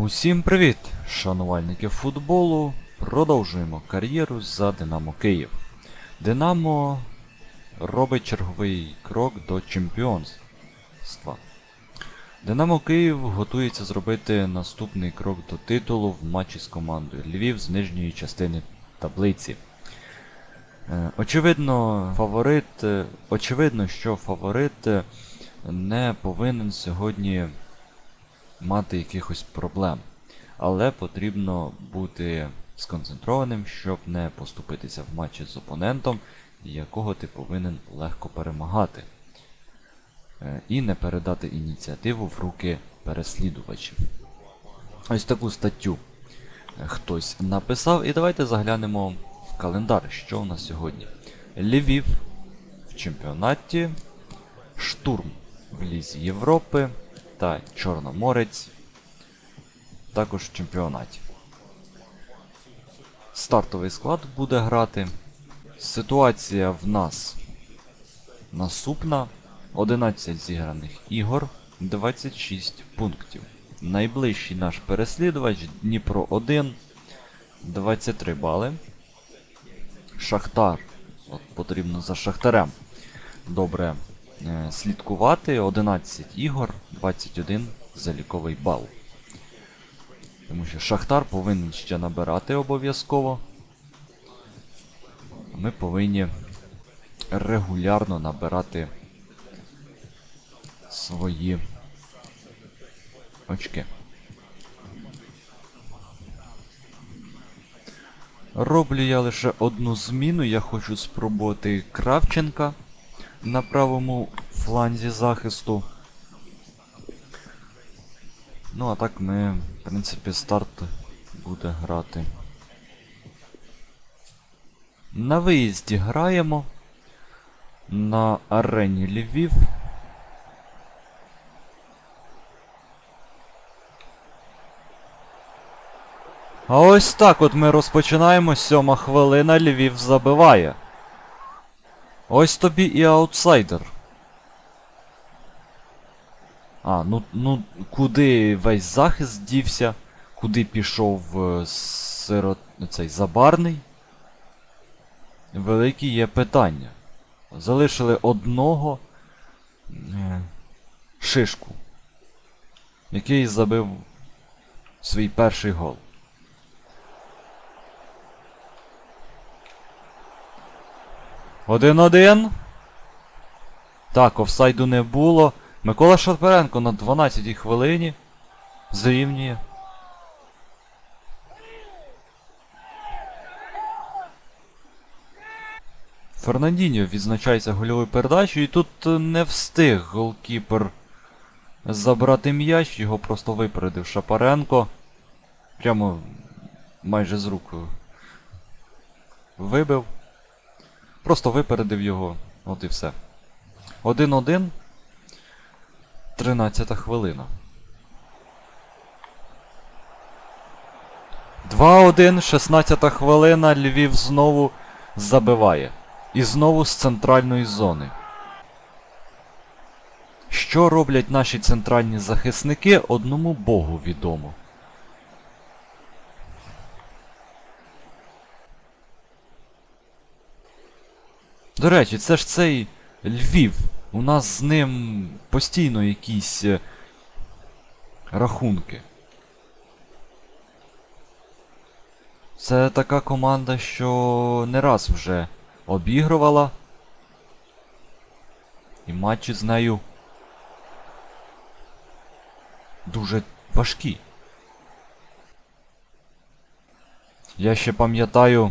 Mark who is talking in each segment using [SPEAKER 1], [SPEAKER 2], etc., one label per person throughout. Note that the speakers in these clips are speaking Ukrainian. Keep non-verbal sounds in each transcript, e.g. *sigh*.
[SPEAKER 1] Усім привіт, шанувальники футболу. Продовжуємо кар'єру за Динамо Київ. Динамо робить черговий крок до чемпіонства. Динамо Київ готується зробити наступний крок до титулу в матчі з командою Львів з нижньої частини таблиці. Е, Очевидно, фаворит, е, очевидно, що фаворит е, не повинен сьогодні мати якихось проблем. Але потрібно бути сконцентрованим, щоб не поступитися в матчі з опонентом, якого ти повинен легко перемагати. Е, І не передати ініціативу в руки переслідувачів. Ось таку статтю е, хтось написав. І давайте заглянемо в календар, що у нас сьогодні. Львів в чемпіонаті, штурм в Лізі Європи та Чорноморець також в чемпіонаті. Стартовий склад буде грати. Ситуація в нас наступна. 11 зіграних ігор, 26 пунктів. Найближчий наш переслідувач Дніпро 1, 23 бали. Шахтар. От потрібно за Шахтарем. Добре слідкувати. 11 ігор, 21 заліковий бал. Тому що Шахтар повинен ще набирати обов'язково. Ми повинні регулярно набирати свої очки. Роблю я лише одну зміну. Я хочу спробувати Кравченка на правому фланзі захисту. Ну, а так ми, в принципі, старт буде грати. На виїзді граємо. На арені Львів. А ось так от ми розпочинаємо. Сьома хвилина Львів забиває. Ось тобі і аутсайдер. А, ну, ну куди весь захист дівся? Куди пішов е, сирот... цей забарний? Великі є питання. Залишили одного е, шишку, який забив свій перший гол. Один-один. Так, офсайду не було. Микола Шарпаренко на 12-й хвилині зрівнює. Фернандіньо відзначається гольовою передачею, і тут е, не встиг голкіпер забрати м'яч, його просто випередив Шапаренко. Прямо майже з рук вибив. Просто випередив його. От і все. 1-1. 13 хвилина. 2-1, 16 хвилина. Львів знову забиває. І знову з центральної зони. Що роблять наші центральні захисники, одному Богу відомо. До речі, це ж цей Львів. У нас з ним постійно якісь е, рахунки. Це така команда, що не раз вже обігрувала. І матчі з нею дуже важкі. Я ще пам'ятаю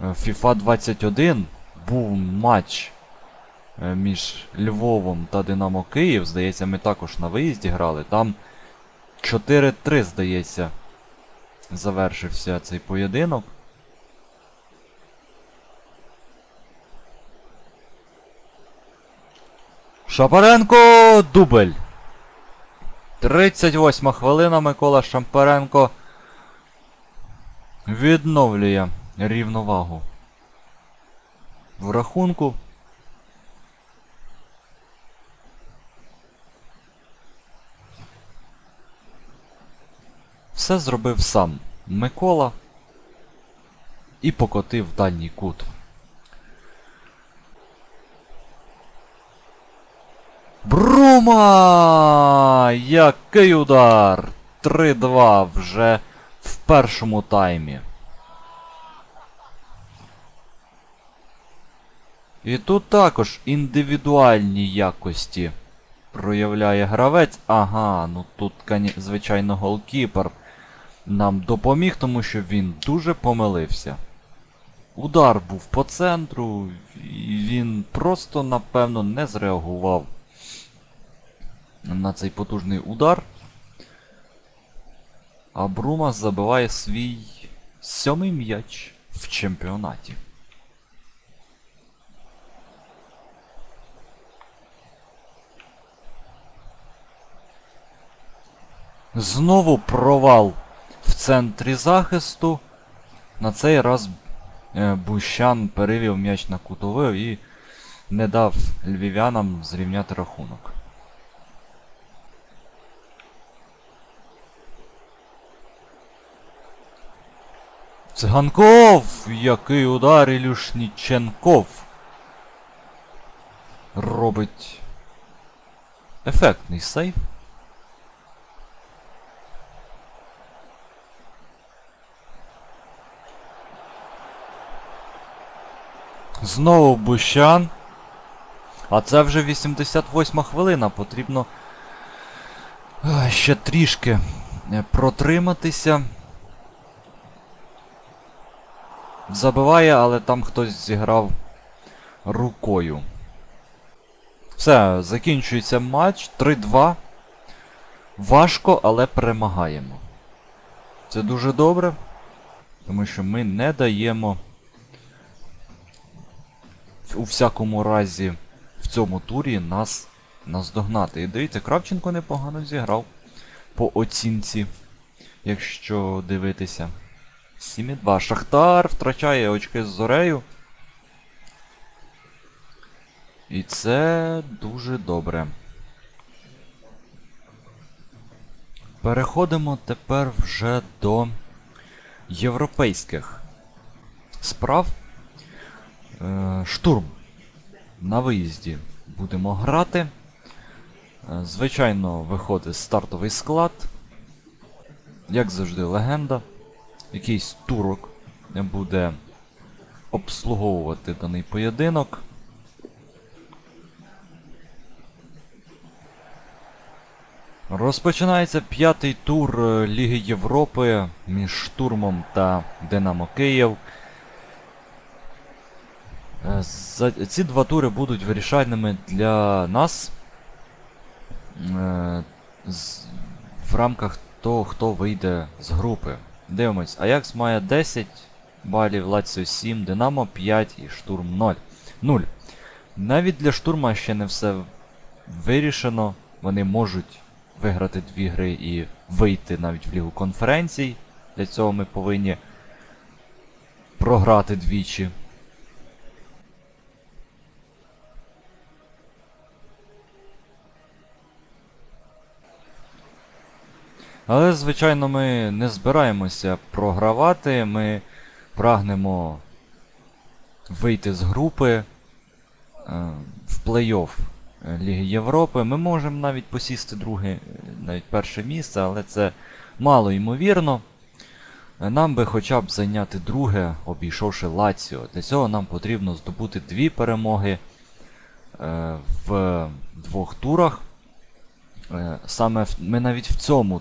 [SPEAKER 1] е, FIFA 21 був матч е, між Львовом та Динамо Київ. Здається, ми також на виїзді грали. Там 4-3, здається, завершився цей поєдинок. Шапаренко дубль. 38 хвилина Микола Шампаренко відновлює рівновагу в рахунку. все зробив сам Микола і покотив в дальній кут. Брума! Який удар! 3-2 вже в першому таймі. І тут також індивідуальні якості проявляє гравець. Ага, ну тут, звичайно, голкіпер нам допоміг, тому що він дуже помилився. Удар був по центру, і він просто, напевно, не зреагував на цей потужний удар. А Брума забиває свій сьомий м'яч в чемпіонаті. Знову провал в центрі захисту. На цей раз е, Бущан перевів м'яч на кутовий і не дав львів'янам зрівняти рахунок. Циганков! Який удар Ілюшніченков! Робить ефектний сейв. Знову Бущан. А це вже 88 хвилина. Потрібно ще трішки е, протриматися. Забиває, але там хтось зіграв рукою. Все, закінчується матч. 3-2. Важко, але перемагаємо. Це дуже добре. Тому що ми не даємо у всякому разі в цьому турі нас наздогнати. І дивіться, Кравченко непогано зіграв по оцінці, якщо дивитися. 7,2. Шахтар втрачає очки з зорею. І це дуже добре. Переходимо тепер вже до європейських справ. Е, штурм. На виїзді будемо грати. Е, Звичайно, виходить стартовий склад. Як завжди, легенда. Якийсь турок буде обслуговувати даний поєдинок. Розпочинається п'ятий тур е, Ліги Європи між штурмом та Динамо Київ. Е, Ці два тури будуть вирішальними для нас е, в рамках того, хто вийде з групи. Дивимось, Аякс має 10 балів, Лаціо 7, Динамо 5 і Штурм 0. 0. Навіть для штурма ще не все вирішено. Вони можуть виграти дві гри і вийти навіть в Лігу конференцій. Для цього ми повинні програти двічі. Але, звичайно, ми не збираємося програвати, ми прагнемо вийти з групи е, в плей-офф Ліги Європи. Ми можемо навіть посісти друге, навіть перше місце, але це мало ймовірно. Нам би хоча б зайняти друге, обійшовши Лаціо. Для цього нам потрібно здобути дві перемоги е, в двох турах. Е, Саме ми навіть в цьому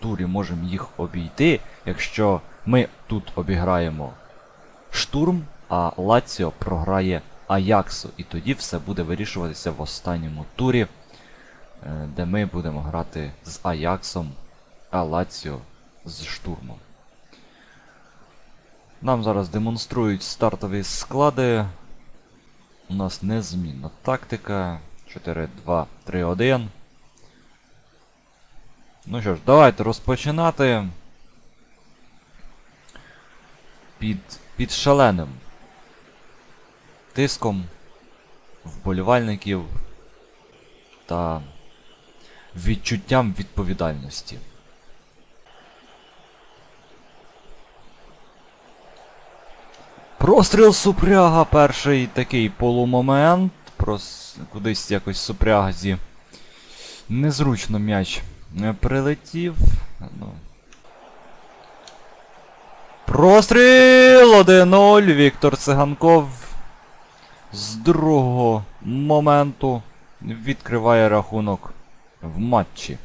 [SPEAKER 1] турі можемо їх обійти, якщо ми тут обіграємо штурм, а Лаціо програє Аяксу. І тоді все буде вирішуватися в останньому турі, е, де ми будемо грати з Аяксом, а Лаціо з штурмом. Нам зараз демонструють стартові склади. У нас незмінна тактика. 4-2-3-1. Ну що ж, давайте розпочинати під під шаленим тиском вболівальників та відчуттям відповідальності. Простріл супряга перший такий полумомент. Прос... Кудись якось супряга зі. Незручно м'яч прилетів. Ну. Простріл 1-0. Віктор Циганков з другого моменту відкриває рахунок в матчі.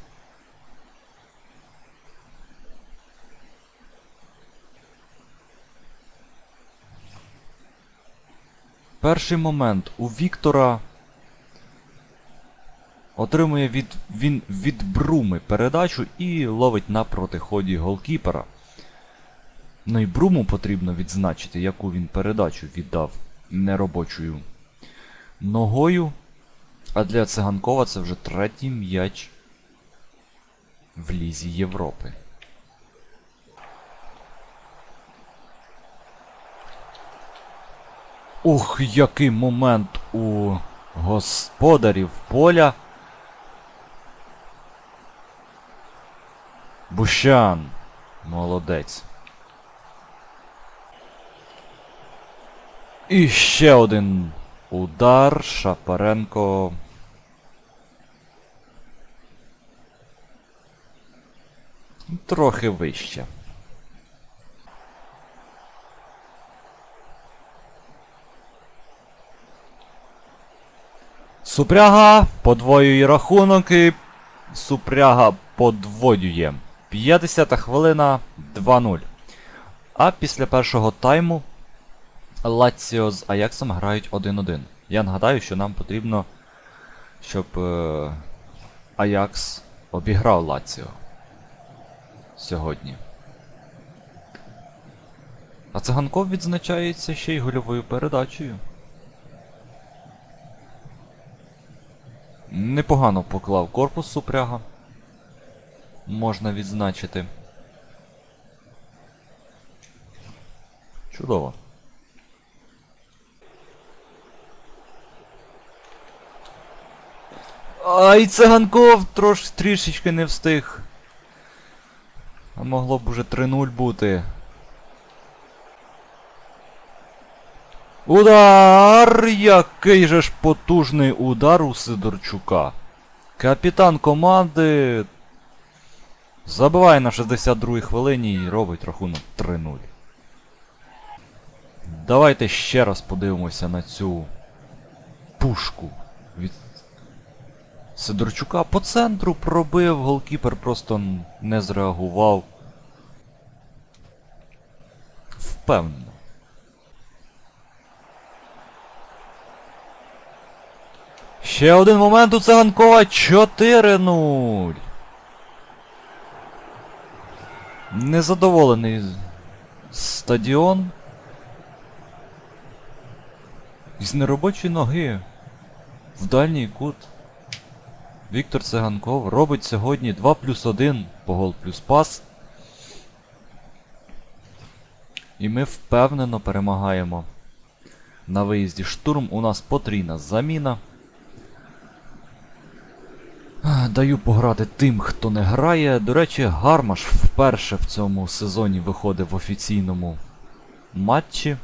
[SPEAKER 1] Перший момент у Віктора отримує від, він від Бруми передачу і ловить на протиході голкіпера. Ну і Бруму потрібно відзначити, яку він передачу віддав неробочою ногою. А для Циганкова це вже третій м'яч в Лізі Європи. Ух, який момент у господарів поля. Бущан. Молодець. І ще один удар. Шапаренко. Трохи вище. Супряга подвоює рахунок і Супряга подвоює. 50 хвилина 2-0. А після першого тайму Лаціо з Аяксом грають 1-1. Я нагадаю, що нам потрібно, щоб е, Аякс обіграв Лаціо сьогодні. А циганков відзначається ще й гольовою передачею. Непогано поклав корпус супряга. Можна відзначити. Чудово. Ай, циганков трош трішечки не встиг. А могло б уже 3-0 бути. Удар! Який же ж потужний удар у Сидорчука. Капітан команди забиває на 62-й хвилині і робить рахунок 3-0. Давайте ще раз подивимося на цю пушку від Сидорчука. По центру пробив, голкіпер просто не зреагував. Впевнено. Ще один момент у Циганкова 4-0. Незадоволений стадіон. З неробочої ноги. В дальній кут. Віктор Циганков робить сьогодні 2 плюс 1 по гол плюс пас. І ми впевнено перемагаємо. На виїзді штурм у нас потрійна заміна. Даю пограти тим, хто не грає. До речі, Гармаш вперше в цьому сезоні виходить в офіційному матчі.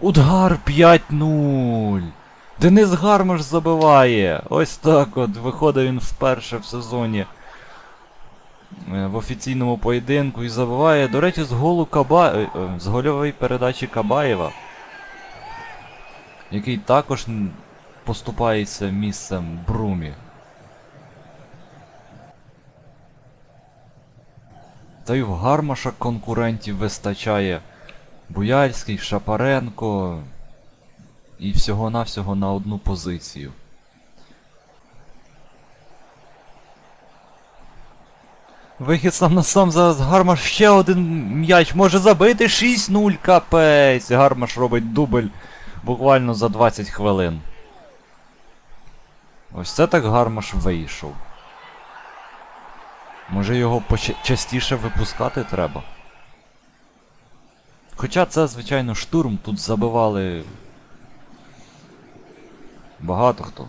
[SPEAKER 1] Удар 5-0. Денис Гармаш забиває. Ось так от. Виходить він вперше в сезоні е, в офіційному поєдинку і забиває, до речі, з голу Каба... е, е, з гольової передачі Кабаєва який також поступається місцем Брумі. Та й в Гармаша конкурентів вистачає Буяльський, Шапаренко і всього-навсього на одну позицію. Вихід сам на сам зараз Гармаш ще один м'яч може забити 6-0 капець. Гармаш робить дубль буквально за 20 хвилин. Ось це так Гармаш вийшов. Може його частіше випускати треба. Хоча це, звичайно, штурм, тут забивали багато хто.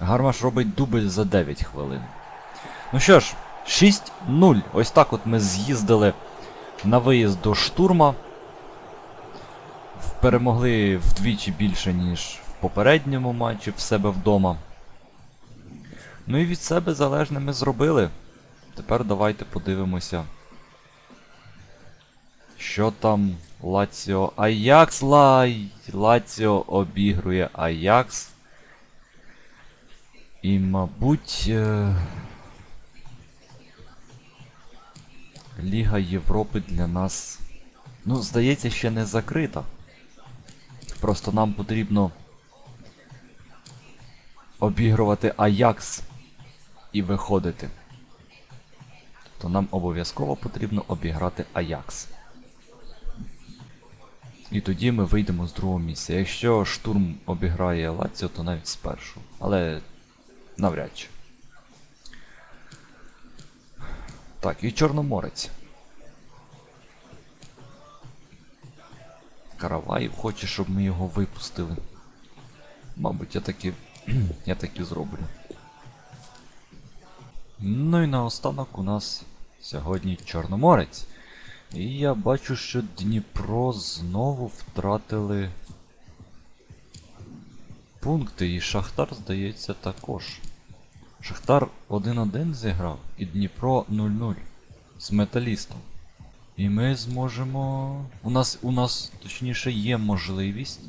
[SPEAKER 1] Гармаш робить дубль за 9 хвилин. Ну що ж, 6-0. Ось так от ми з'їздили на виїзд до штурма. Перемогли вдвічі більше, ніж в попередньому матчі в себе вдома. Ну і від себе залежне ми зробили. Тепер давайте подивимося. Що там Лаціо Аякс Лай. Лаціо обігрує Аякс. І, мабуть. Е... Ліга Європи для нас. Ну, здається, ще не закрита. Просто нам потрібно обігрувати Аякс і виходити. То нам обов'язково потрібно обіграти Аякс. І тоді ми вийдемо з другого місця. Якщо штурм обіграє Лаціо, то навіть з першого. Але навряд чи. Так, і Чорноморець. Караваїв хоче, щоб ми його випустили. Мабуть, я таки. *clears throat* я таки зроблю. Ну і наостанок у нас сьогодні Чорноморець. І я бачу, що Дніпро знову втратили пункти, і Шахтар, здається, також. Шахтар 1-1 зіграв і Дніпро 0-0 з металістом. І ми зможемо. У нас, у нас, точніше, є можливість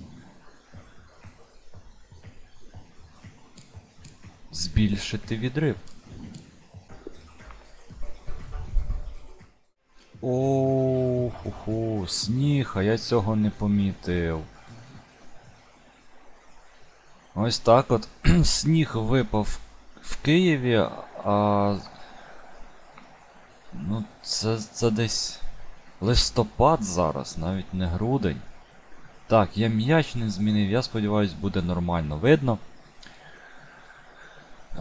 [SPEAKER 1] збільшити відрив. О, сніг, а я цього не помітив. Ось так от *clears throat* сніг випав в Києві, а. Ну, це, це десь листопад зараз, навіть не грудень. Так, я м'яч не змінив, я сподіваюся, буде нормально видно.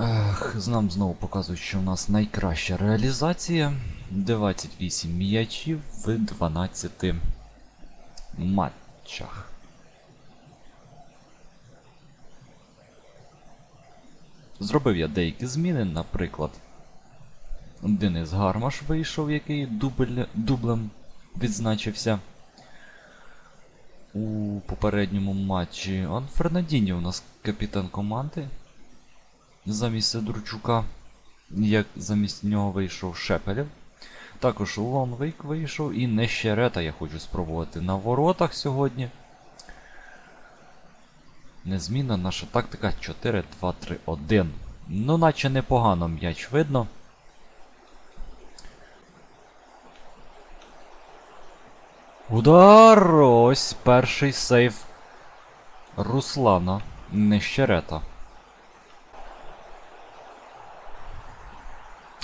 [SPEAKER 1] Ех, нам знову показують, що у нас найкраща реалізація. 28 м'ячів в 12 матчах. Зробив я деякі зміни, наприклад. Денис Гармаш вийшов, який дубль, дублем відзначився у попередньому матчі. Он Фернандіньо у нас капітан команди. Замість Сидорчука. Як замість нього вийшов Шепелєв. Також Лонвейк вийшов і Нещерета я хочу спробувати на воротах сьогодні. Незмінна наша тактика 4-2-3-1. Ну, наче непогано м'яч видно. Удар! Ось перший сейв Руслана Нещерета.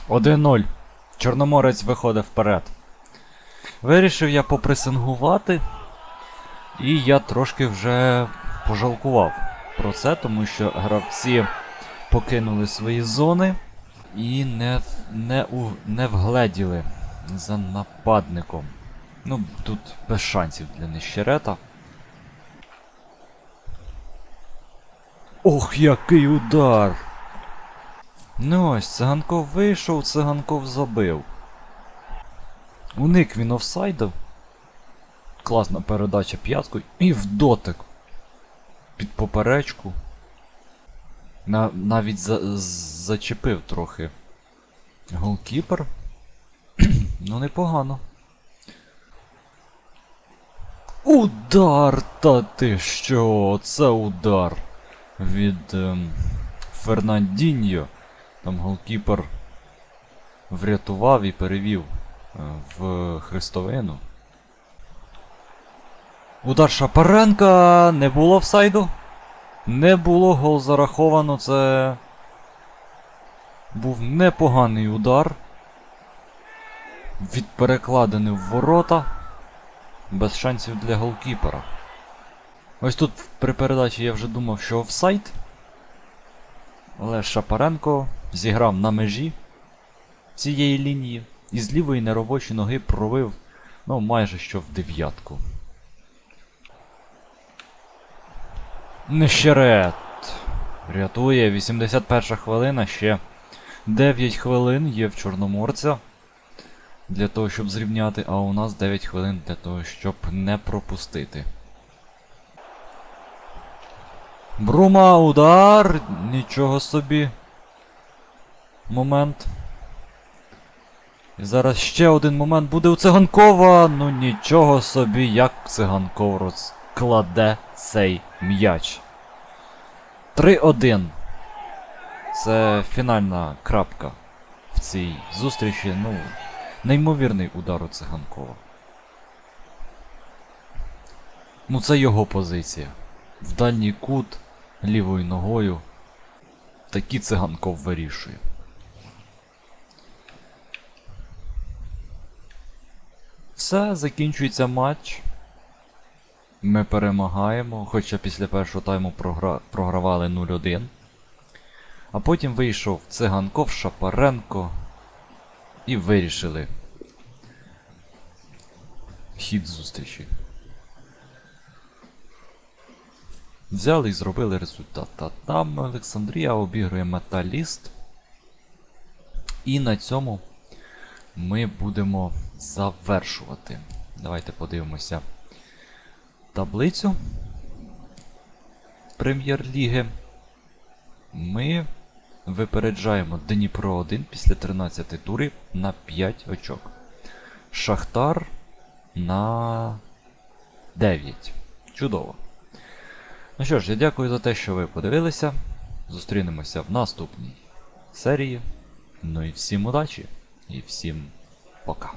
[SPEAKER 1] 1-0. Чорноморець виходить вперед. Вирішив я попресингувати. І я трошки вже пожалкував про це, тому що гравці покинули свої зони і не не, не вгледіли за нападником. Ну, тут без шансів для нещерета. Ох, який удар! Ну ось, циганков вийшов, циганков забив. Уник він офсайду. Класна передача п'яткою. І в дотик. Під поперечку. На, Навіть за, зачепив трохи. Голкіпер. *clears throat* ну, непогано. Удар! Та ти що? Це удар від ем, Фернандіньо. Там голкіпер врятував і перевів е, в хрестовину. Удар Шапаренка. Не було офсайду. Не було гол зараховано. Це був непоганий удар. Від перекладини в ворота. Без шансів для голкіпера. Ось тут при передачі я вже думав, що офсайд. Але Шапаренко зіграв на межі цієї лінії і з лівої неробочої ноги провив ну, майже що в дев'ятку. Нещерет. Рятує 81 хвилина ще 9 хвилин є в Чорноморця для того, щоб зрівняти, а у нас 9 хвилин для того, щоб не пропустити. Брума, удар! Нічого собі. Момент. І зараз ще один момент буде у циганкова. Ну нічого собі, як циганков розкладе цей м'яч. 3-1. Це фінальна крапка в цій зустрічі. Ну, неймовірний удар у циганкова. Ну, це його позиція. В дальній кут лівою ногою. Такі циганков вирішує. Все, закінчується матч. Ми перемагаємо, хоча після першого тайму програ... програвали 0-1. А потім вийшов Циганков, Шапаренко і вирішили хід зустрічі. Взяли і зробили результат. А там Олександрія обігрує металіст. І на цьому ми будемо завершувати. Давайте подивимося таблицю Прем'єр-ліги. Ми випереджаємо Дніпро 1 після 13 турів на 5 очок. Шахтар на 9. Чудово. Ну що ж, я дякую за те, що ви подивилися. Зустрінемося в наступній серії. Ну і всім удачі і всім пока.